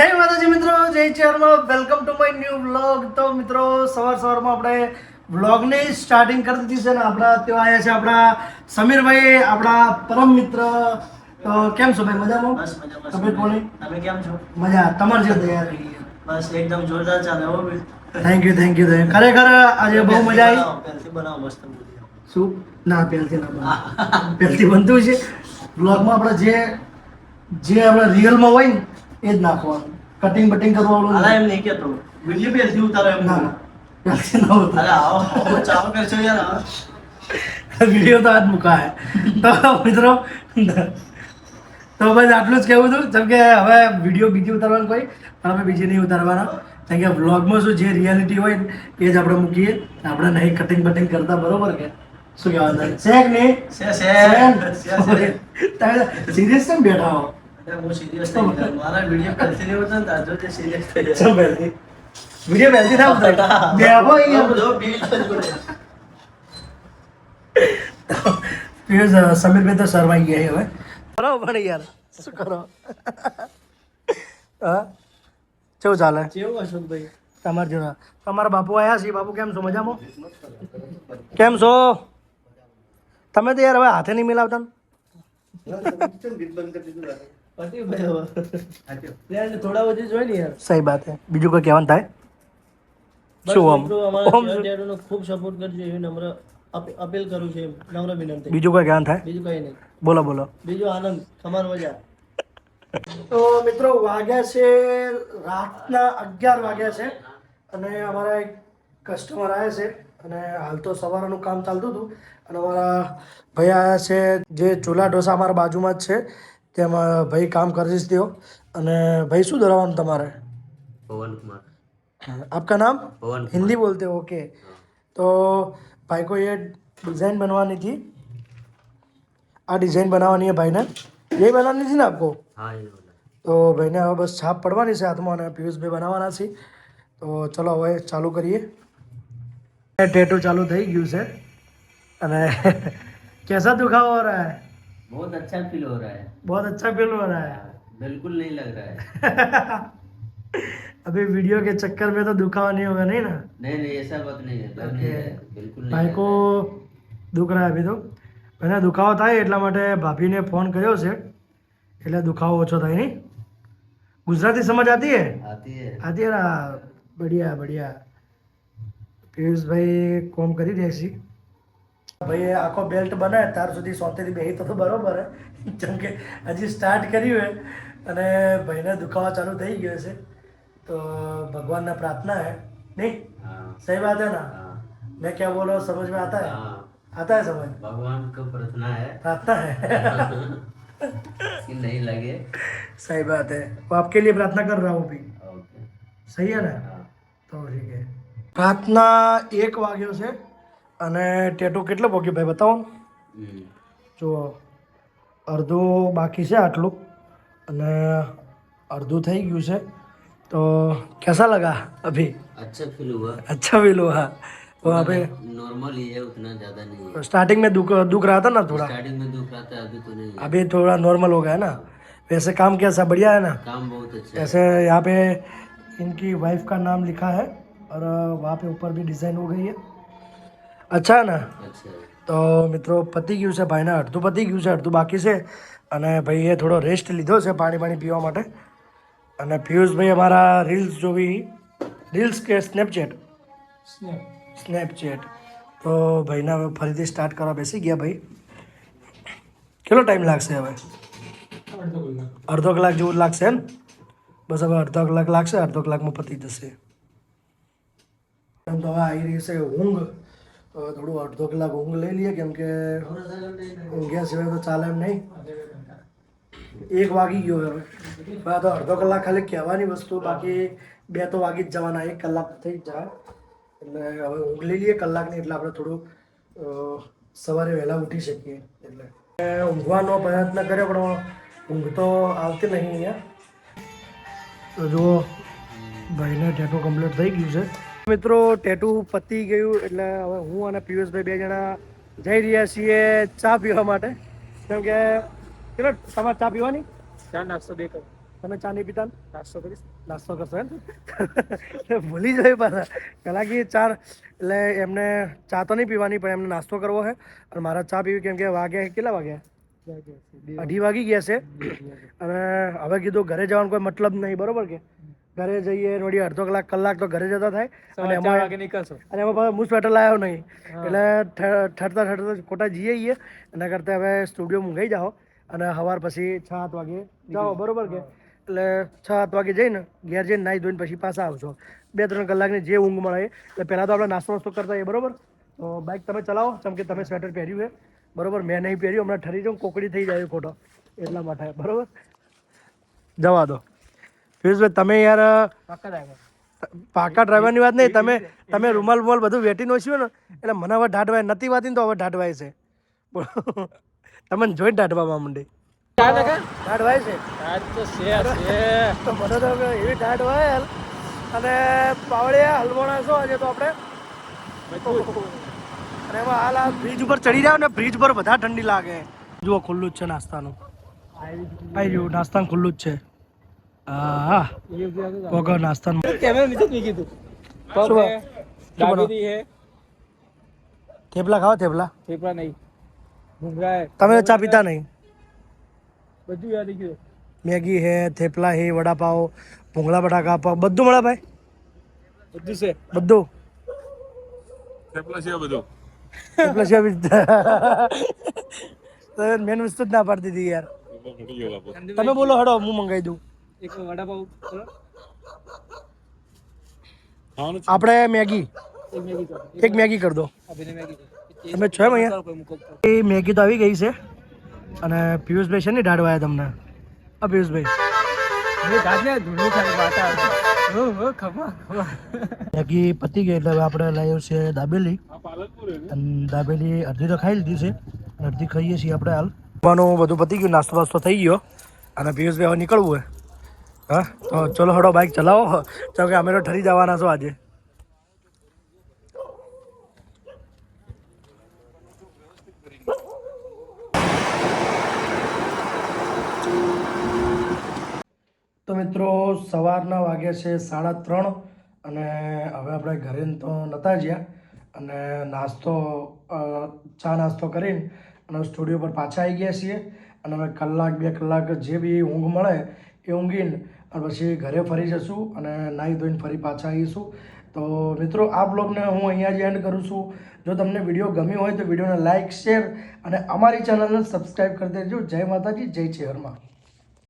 જય માતાજી મિત્રો જય ચેરમાં. Welcome to my new vlog તો મિત્રો સવાર સવારમાં આપણે વ્લોગની સ્ટાર્ટિંગ કરી દીધી છે ને આપણા ત્યાં આવ્યા છે આપણા સમીરભાઈ આપણા પરમ મિત્ર. તો કેમ છો ભાઈ મજામાં? તબિયત પાણી તમે કેમ છો? મજા તમારી જે તૈયાર બસ એકદમ જોરદાર ચાલે હો. થેન્ક યુ થેન્ક યુ ખરેખર આજે બહુ મજા આવી. બનાવો, મસ્ત. શું? ના પહેલથી ના પેલથી બનતું છે. વ્લોગમાં આપણે જે જે આપણે રિયલમાં હોય ને એ જ નાખવાનું. કટિંગ બટિંગ કરવાનું અલા એમ નહીં કેતો વીડિયો પહેલથી ઉતારો એમ ના ના. પહેલથી ના હોતું અરે આવો ચાલો કરશો યાર વીડિયો તો આજ મુકાય. તો મિત્રો તો બસ આટલું જ કહેવું હતું જેમ કે હવે વીડિયો બીજી ઉતારવાનું કોઈ પણ અમે બીજી નહીં ઉતારવાના. કારણ કે વ્લોગમાં શું જે રિયાલિટી હોય એ જ આપણે મૂકીએ. આપણે નહીં કટિંગ બટિંગ કરતા બરોબર કે? શું કહેવાનું? કે નહીં? સિરિયસ કેમ બેઠા હો? વીડિયો ઉતાર બેહો અહીંયા જો bill તો શરમાઈ ગયા હવે. બરાબર પણ યાર શું કરો? હા? કેવું ચાલે? કેવું અશોકભાઈ? તમારા જોડે તમારા બાપુ આવ્યા છે બાપુ કેમ છો? મજામાં? કેમ છો? તમે તો યાર હવે હાથે નહીં મિલાવતા સહી બાત હે બીજું કોઈ કહેવાનું થાય? ખૂબ સપોર્ટ કરજો એવી નમ્ર અપીલ કરું છું એમ. નમ્ર વિનંતી. બીજું કોઈ કહેવાનું થાય? બીજું કઈ નહીં. બોલો બોલો. બીજો આનંદ ખમાર મજા. તો મિત્રો વાગ્યા છે રાતના અગિયાર વાગ્યા છે અને અમારા એક કસ્ટમર આવ્યા છે અને હાલ તો સવારનું કામ ચાલતું હતું અને અમારા ભાઈ આવ્યા છે જે ચોલા ઢોસા અમારા બાજુમાં જ છે. તેમાં ભાઈ કામ કરી જ દો અને ભાઈ શું ધરાવવાનું તમારે पवन कुमार आपका नाम पवन हिंदी बोलते हो ओके तो भाई को ये डिज़ाइन बनवानी थी આ ડિઝાઇન બનાવવાની है भाई ने यही बनानी थी ना आपको हाँ ये वाला તો ભાઈને હવે બસ છાપ પડવાની છે હાથમાં અને પિયુષભાઈ બનાવવાના છે તો ચલો હવે ચાલુ કરીએ ટેટુ ચાલુ થઈ ગયું છે અને कैसा दुखावा हो रहा है बहुत अच्छा फील हो रहा है बहुत अच्छा फील हो रहा है बिल्कुल नहीं लग रहा है अभी वीडियो के चक्कर में तो दुखावा नहीं होगा नहीं ना नहीं नहीं ऐसा बात नहीं है लग नहीं रहा है बिल्कुल नहीं ભાઈ लग કો रहा है। દુખ રહ્યા અભી તો એને દુખાવો થાય એટલા માટે ભાભીને ફોન કર્યો છે એટલે દુખાવો ઓછો થાય નહીં ગુજરાતી સમજ આતી હે आती है આતી હે ના બઢિયા બઢિયા પિયુષભાઈ કોમ કરી રહ્યા છે ભાઈએ આખો બેલ્ટ બનાવે ત્યાર સુધી સોતેરી બેહી તો બરાબર જેમ કે હજી સ્ટાર્ટ કર્યું હે અને ભાઈને દુખાવા ચાલુ થઈ ગયો છે તો ભગવાનને પ્રાર્થના હે. નહીં? સહી વાત હે. ના મેં ક્યાં બોલો સમજમાં આતા હે? આતા હે સમજ? ભગવાન કો પ્રાર્થના હે. પ્રાર્થના હે. कि नहीं लगे सही बात है वो आपके लिए प्रार्थना कर रहा हूँ भी सही है ना तो ठीक પ્રાર્થના એક વાગ્યો છે. અને ટેટુ કેટલો પોગ્યો ભાઈ બતાવો ને. हम्म, જો અડધું બાકી છે આટલું અને અડધું થઈ ગયું છે તો कैसा लगा अभी अच्छा फील हुआ अच्छा फील हुआ वो अभी नॉर्मल ही है उतना ज्यादा नहीं है स्टार्टिंग में दुख दुख रहा था ना थोड़ा स्टार्टिंग में दुख रहा था अभी तो नहीं है अभी थोड़ा नॉर्मल हो गया है ना वैसे काम कैसा बढ़िया है ना काम बहुत अच्छा है जैसे यहाँ पे इनकी वाइफ का नाम लिखा है और वहाँ पे ऊपर भी डिज़ाइन हो गई है અચ્છા ને? તો મિત્રો પતી ગયું છે ભાઈના અડધું પતી ગયું છે અડધું બાકી છે. અને ભાઈએ થોડો રેસ્ટ લીધો છે પાણી પાણી પીવા માટે. અને પિયુષભાઈ અમારા રીલ્સ જોવી. રીલ્સ કે સ્નેપચેટ સ્નેપચેટ તો ભાઈને હવે ફરીથી સ્ટાર્ટ કરવા બેસી ગયા ભાઈ. કેટલો ટાઈમ લાગશે હવે? અડધો કલાક. જેવું લાગશે એમ? બસ હવે અડધો કલાક લાગશે અડધો કલાકમાં પતી જશે. એમ તો હવે આવી રહી છે ઊંઘ. થોડું અડધો કલાક ઊંઘ લઈ લઈએ, કેમ કે ઊંઘ્યા સિવાય તો ચાલે એમ નહીં. એક વાગી ગયો હવે. તો અડધો કલાક ખાલી કહેવાની વસ્તુ, બાકી બે તો વાગી જ જવાના, એક કલાક થઈ જ જાય એટલે હવે ઊંઘ લઈ લઈએ કલાકની, એટલે આપણે થોડું સવારે વહેલા ઉઠી શકીએ. એટલે ઊંઘવાનો પ્રયત્ન કર્યો, પણ ઊંઘ તો આવતી નહીં અહીંયા. તો જુઓ, ભાઈને ટેટો કમ્પ્લીટ થઈ ગયું છે. મિત્રો ટેટુ પતી ગયું એટલે હવે હું અને પિયુષભાઈ બે જણા જઈ રહ્યા છીએ ચા પીવા માટે. કેમ કે કેટલો તમારે ચા પીવાની? ચા નાસ્તો બે કરો. તમે ચા નહીં પીતા નાસ્તો કરીશ. નાસ્તો કરશો એમ? ભૂલી જાય પાછા. કલાકી ચાર એટલે એમને ચા તો નહીં પીવાની પણ એમને નાસ્તો કરવો છે. અને મારા ચા પીવી કેમ કે વાગ્યા કેટલા વાગ્યા? અઢી વાગી ગયા છે. અને હવે કીધું ઘરે જવાનો કોઈ મતલબ નહીં બરોબર કે? ઘરે જઈએ વળી અડધો કલાક કલાક તો ઘરે જતા થાય. અને એમાં વાગે નીકળશો. અને એમાં પાછો હું સ્વેટર લાવ્યો નહીં. એટલે ઠરતા ઠરતા ખોટા જઈએ છીએ એના કરતાં હવે સ્ટુડિયો મૂંઘાઈ જાઓ અને સવાર પછી છ સાત વાગે જાઓ બરોબર કે? એટલે છ સાત વાગે જઈને ઘેર જઈને નાહી ધોઈને પછી પાછા આવશો બે ત્રણ કલાકની જે ઊંઘ મળે. એટલે પહેલાં તો આપણે નાસ્તો વાસ્તો કરતા એ બરોબર? તો બાઇક તમે ચલાવો જેમ કે તમે સ્વેટર પહેર્યું છે. બરોબર? મેં નહીં પહેર્યું હમણાં ઠરી જાઉં કોકડી થઈ જાય ખોટો. એટલા માટે બરોબર? જવા દો. પિયુષભાઈ તમે યાર પાકા ડ્રાઈવરની વાત નહીં તમે તમે રૂમાલ રૂમાલ બધું વેટી નોચ્યું ને એટલે મને હવે ઢાઢવાય નથી વાતી તો હવે ઢાઢવાય છે. તમને જોઈ ઢાઢવામાં માંડી. ઢાઢવાય છે? આજ તો મને તો એવી ઢાઢવાય અને પાવડિયા હલવાણા છો આજે તો આપણે? અને એમાં હાલ આ બ્રિજ ઉપર ચડી જાવ ને બ્રિજ પર બધા ઠંડી લાગે. જુઓ ખુલ્લું જ છે નાસ્તાનું. આવી જુઓ નાસ્તાનું ખુલ્લું જ છે. હા વગર નાસ્તા કેમેરા નીચે જ મૂકી શું હે થેપલા ખાઓ થેપલા. થેપલા નહીં. ભૂંગળા તમે ચા પીતા નહીં? બધું યાદ ગયું. મેગી હે થેપલા હે વડાપાવ ભૂંગળા બટાકા પાવ બધું મળે ભાઈ? બધું છે. બધું? થેપલા છે બધું. થેપલા છે મેન વસ્તુ જ ના પાડતી હતી યાર. તમે બોલો હડો હું મંગાવી દઉં. એક વડાપાઉં આપણે મેગી. એક મેગી કરો. દો. તમે છો એમ અહીંયા. એ મેગી તો આવી ગઈ છે. અને પિયુષભાઈ છે ને ઢાળવાયા તમને. આ પિયુષભાઈ. મેગી પતી ગઈ એટલે હવે આપણે લાવ્યો છે દાબેલી? અને દાબેલી અડધી તો ખાઈ લીધી છે. અડધી ખાઈએ છીએ આપણે હાલ. બધું પતી ગયું નાસ્તો વાસ્તો થઈ ગયો. અને પિયુષભાઈ હવે નીકળવું હે હા? તો ચલો હડો બાઇક ચલાવો. ચાલો કે અમે તો ઠરી જવાના છો આજે. તો મિત્રો, સવારના વાગ્યા છે સાડા ત્રણ અને હવે આપણે ઘરે તો નહોતા જ્યાં. અને નાસ્તો ચા નાસ્તો કરીને અને સ્ટુડિયો પર પાછા આવી ગયા છીએ. અને હવે કલાક, બે કલાક જે બી ઊંઘ મળે એ ઊંઘીને અને પછી ઘરે ફરી જશું અને નાહી ધોઈને ફરી પાછા આવીશું. તો મિત્રો, આ બ્લોગને હું અહીંયા જ એન્ડ કરું છું. જો તમને વીડિયો ગમ્યો હોય તો વિડીયોને લાઇક શેર અને અમારી ચેનલને સબસ્ક્રાઈબ કરી દેજો. જય માતાજી, જય ચેહરમાં